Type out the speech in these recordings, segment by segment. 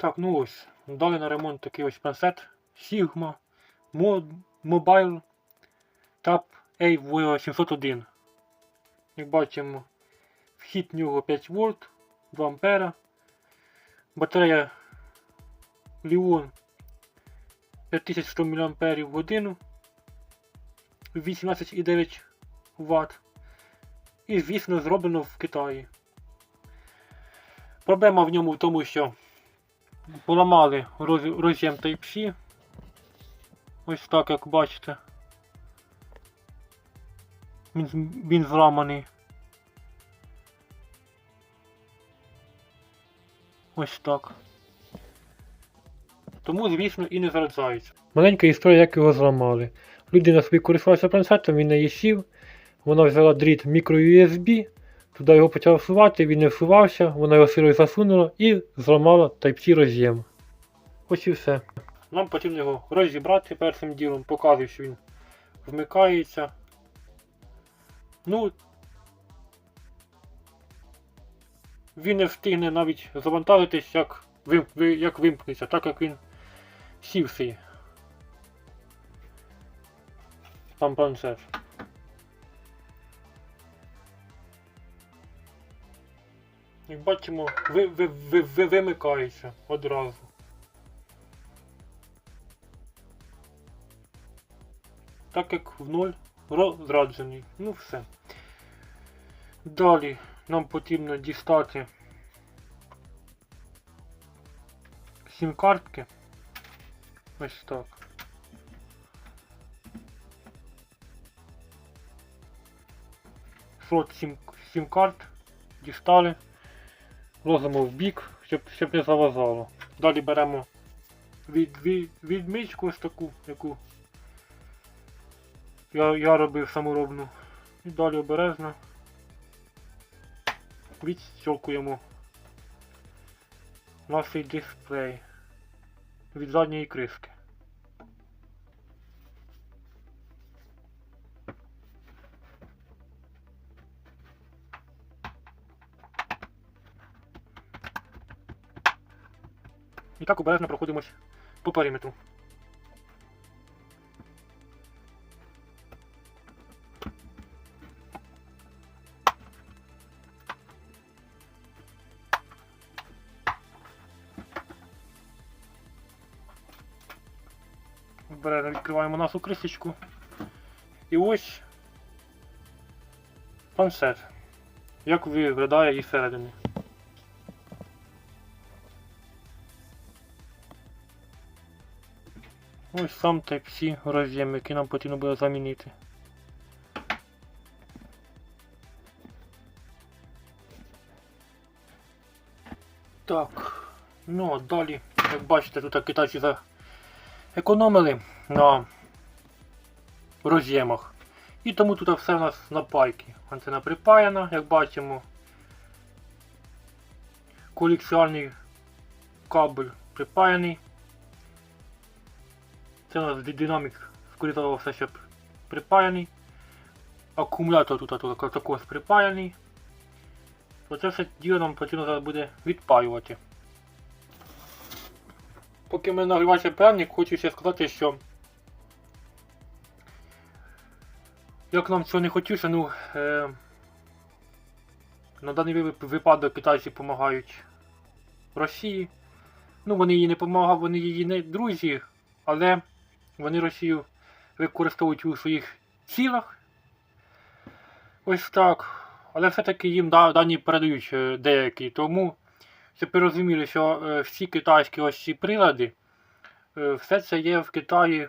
Так, ну ось. Дали на ремонт такий ось планшет Sigma Mobile Tab A701. Як бачимо, вхід в нього 5 вольт, 2 ампера. Батарея Lion 5100 мАч в годину. 18,9 Вт. І, звісно, зроблено в Китаї. Проблема в ньому в тому, що поламали роз- роз'єм Type-C. Ось так, як бачите. Він, він зламаний. Ось так. Тому, звісно, і не заряджається. Маленька історія, як його зламали. Людина собі користувалася планшетом, він неї сів, вона взяла дріт мікро-USB, туди його почала всувати, він не всувався, вона його силою засунула і зламала Type-C роз'єм. Ось і все. Нам потрібно його розібрати першим ділом, показую, що він вмикається. Ну, він не встигне навіть завантажитись, як, вим, як вимкнеться, так як він сівший. Там планшет. Як бачимо, ви, ви, ви, ви, вимикається одразу. Так як в ноль розраджений. Ну все. Далі нам потрібно дістати сім-картки. Ось так. Слот сім, сім карт дістали. Ложимо в бік, щоб, щоб не завазало. Далі беремо від, від, відмичку ось таку, яку я, я робив саморобну. І далі обережно відщолкуємо наш дисплей від задньої кришки. І так обережно проходимось по периметру. Обережно відкриваємо нашу кришечку. І ось планшет. Як виглядає із середини. Сам Type-C роз'єм, який нам потрібно буде замінити. Так, ну а далі, як бачите, тут китайці економили на роз'ємах. І тому тут все у нас на пайки. Антена припаяна, як бачимо. Колекціонний кабель припаяний. Це у нас динамік, за все, щоб припаяний. Акумулятор тут так- також припаяний. Оце все діло нам потрібно зараз буде відпаювати. Поки ми нагрівається пряник, хочу ще сказати, що як нам цього не хотілося, ну е, на даний випадок китайці допомагають Росії. Ну, вони їй не допомагають, вони її не друзі, але вони Росію використовують у своїх цілях. Ось так. Але все-таки їм дані передають е, деякі. Тому, щоб ви що е, всі китайські ось ці прилади, е, все це є в Китаї.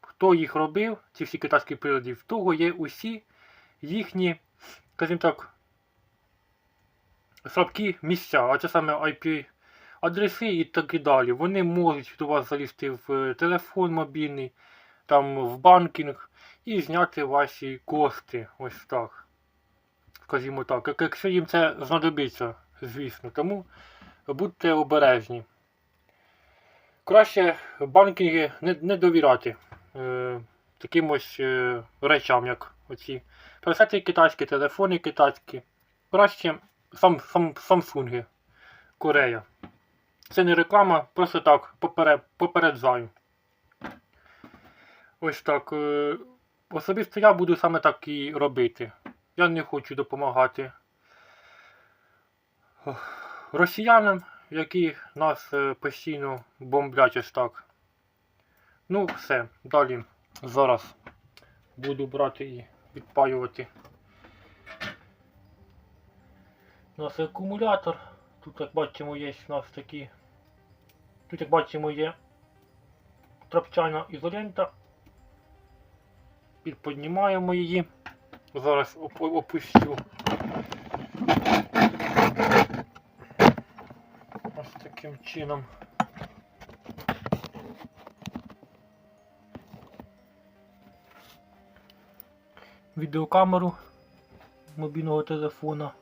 Хто їх робив, ці всі китайські прилади, в того є усі їхні, скажімо так, слабкі місця, а це саме IP адреси і так і далі. Вони можуть до вас залізти в е, телефон мобільний, там в банкінг і зняти ваші кошти. Ось так. Скажімо так, якщо їм це знадобиться, звісно. Тому будьте обережні. Краще банкінги не, не довіряти е, таким ось е, речам, як оці планшети китайські, телефони китайські. Краще сам, сам, Samsung Корея. Це не реклама, просто так, попереджаю. Ось так. е, Особисто я буду саме так і робити. Я не хочу допомагати росіянам, які нас е, постійно бомблять ось так. Ну, все, далі. Зараз буду брати і відпаювати. У нас акумулятор. Тут, як бачимо, є у нас такі. Тут, як бачимо, є трапчана ізолента. Підподнімаємо її. Зараз опущу. Ось таким чином. Відеокамеру мобільного телефона.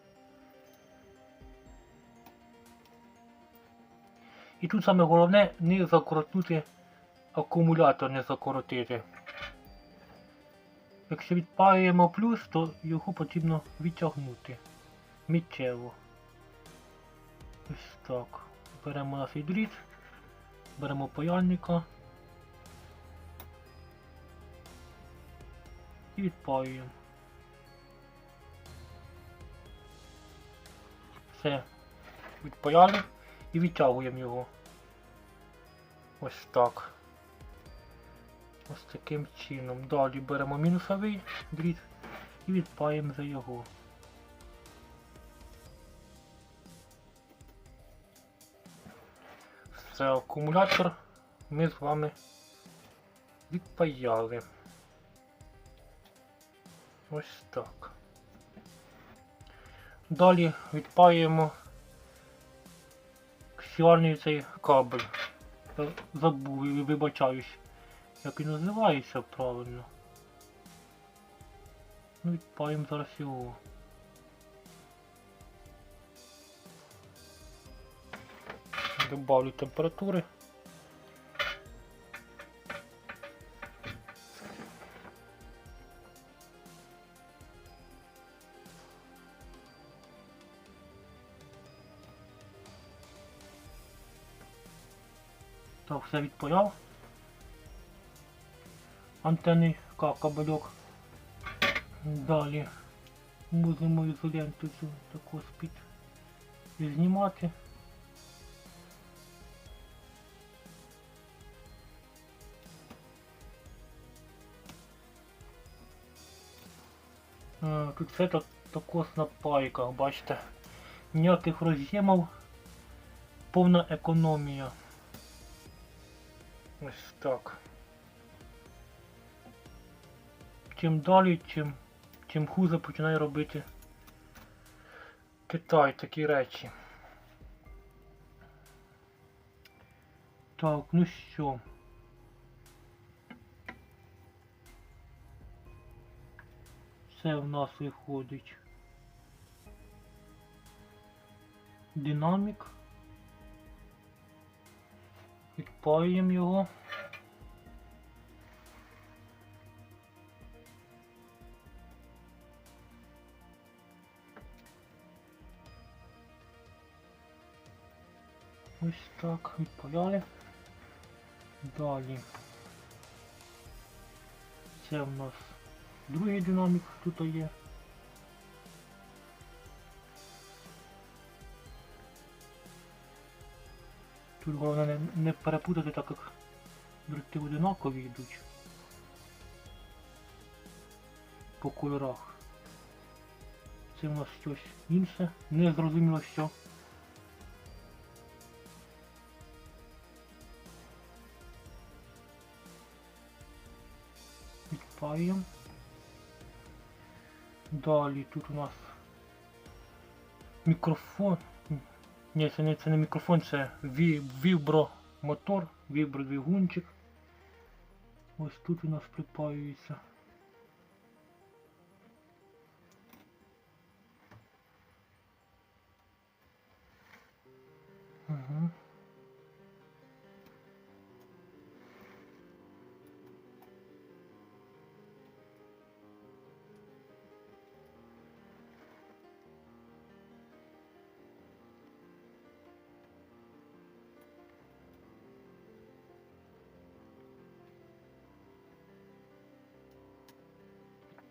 І тут саме головне не закоротнути акумулятор, не закоротити. Якщо відпаюємо плюс, то його потрібно відтягнути миттєво. Ось так. Беремо наш дріт, беремо паяльника і відпаюємо. Все, відпаяли і відтягуємо його. Ось так. Ось таким чином. Далі беремо мінусовий дріт і відпаємо за його. Все, акумулятор ми з вами відпаяли. Ось так. Далі відпаємо ксіальний цей кабель. Я Забув вибачаюсь. Як він називається правильно. Ну відпаємо зараз його. Добавлю температури. Так, все відпаяв. Антенний ка- кабельок. Далі будемо ізоленту цю таку з-під знімати. Е, Тут все так, тако на пайках, бачите. Ніяких роз'ємів, повна економія. Ось так. Чим далі, чим, чим хуже починає робити Китай такі речі. Так, ну що. Це в нас виходить. Динамік. Відпаюємо його. Ось так, відпаяли. Далі. Це в нас другий динамік тут є. Тут головне не, не перепутати, так як дроти одинакові йдуть по кольорах. Це в нас щось інше, не зрозуміло що. Відпаємо. Далі тут у нас мікрофон. Ні, це не, це не мікрофон, це ві, вібромотор, вібродвигунчик. Ось тут у нас припаюється.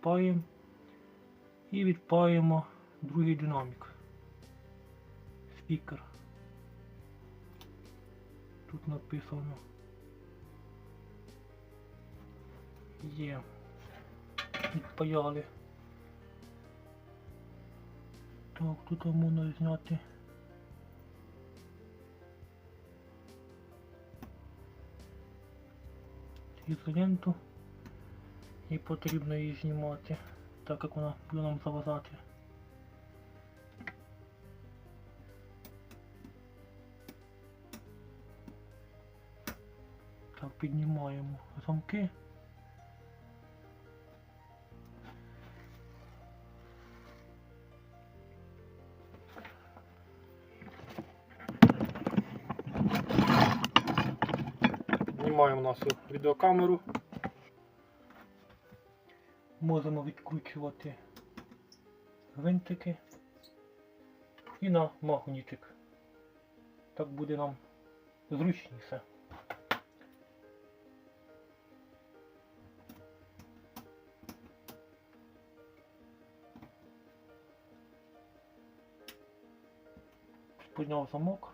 Відпаємо і відпаємо другий динамік. Спікер. Тут написано. Є. Відпаяли. Так, тут можна зняти. ізоленту і потрібно її знімати, так як вона буде нам завазати. Так, піднімаємо замки. Знімаємо нашу відеокамеру. Можемо відкручувати гвинтики і на магнітик. Так буде нам зручніше. Підняв замок.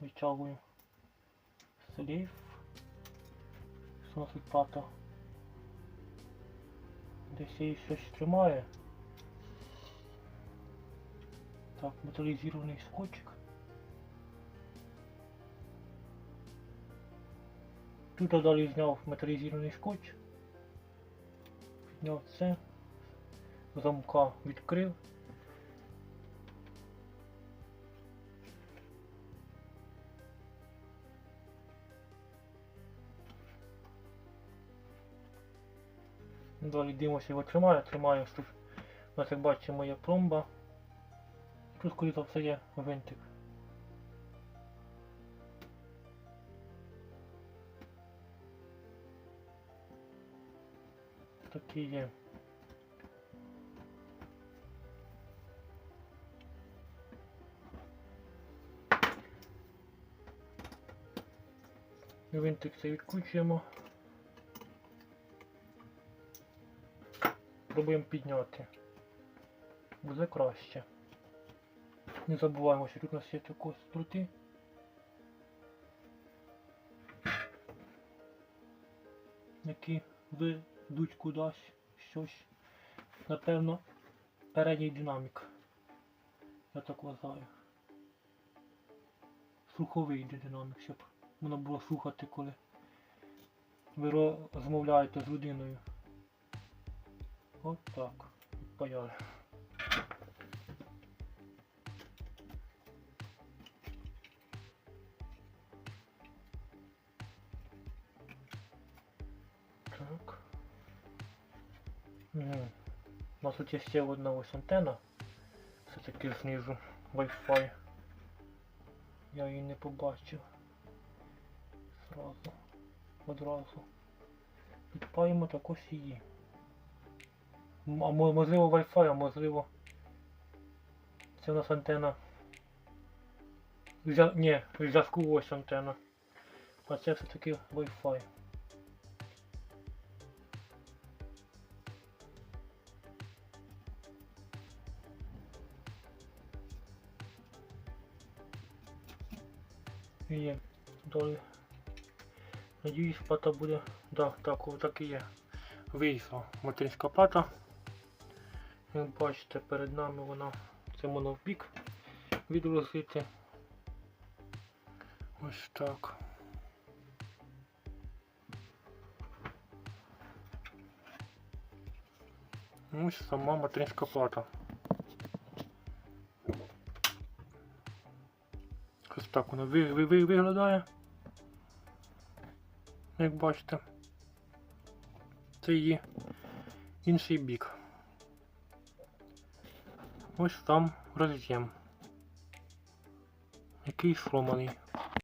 Витягую слів. Сносить пата. Десь щось тримає. Так, металізований скотчик. Тут я далі зняв металізований скотч. Підняв це. Замка відкрив. Далі дивимося його тримає, тримає ось тут. У нас як бачимо є пломба. Тут скоріше все є гвинтик. Такий є. Гвинтик це відкручуємо. Пробуємо підняти. Буде краще. Не забуваємо, що тут у нас є також крути. Які ведуть кудись щось. Напевно, передній динамік. Я так вважаю. Слуховий йде динамік, щоб воно було слухати, коли ви розмовляєте з людиною. От так. Поняли. Так. Мгм. У нас тут є ще одна ось антенна. Все-таки знизу Wi-Fi. Я її не побачив. Зразу. Одразу. Підпаємо також її. Можливо Wi-Fi, а можливо. Це у нас антенна. Взя... Ні, зв'язку ось антенна. А це все-таки Wi-Fi. Є. Далі. Надіюсь, плата буде. Да, так, так і є. Вийшла материнська плата. Як бачите, перед нами вона це воно в відрозити. Ось так. Ось сама материнська плата. Ось так вона ви, ви, ви, виглядає. Як бачите. Це її інший бік. Ось там роз'єм. Який сломаний.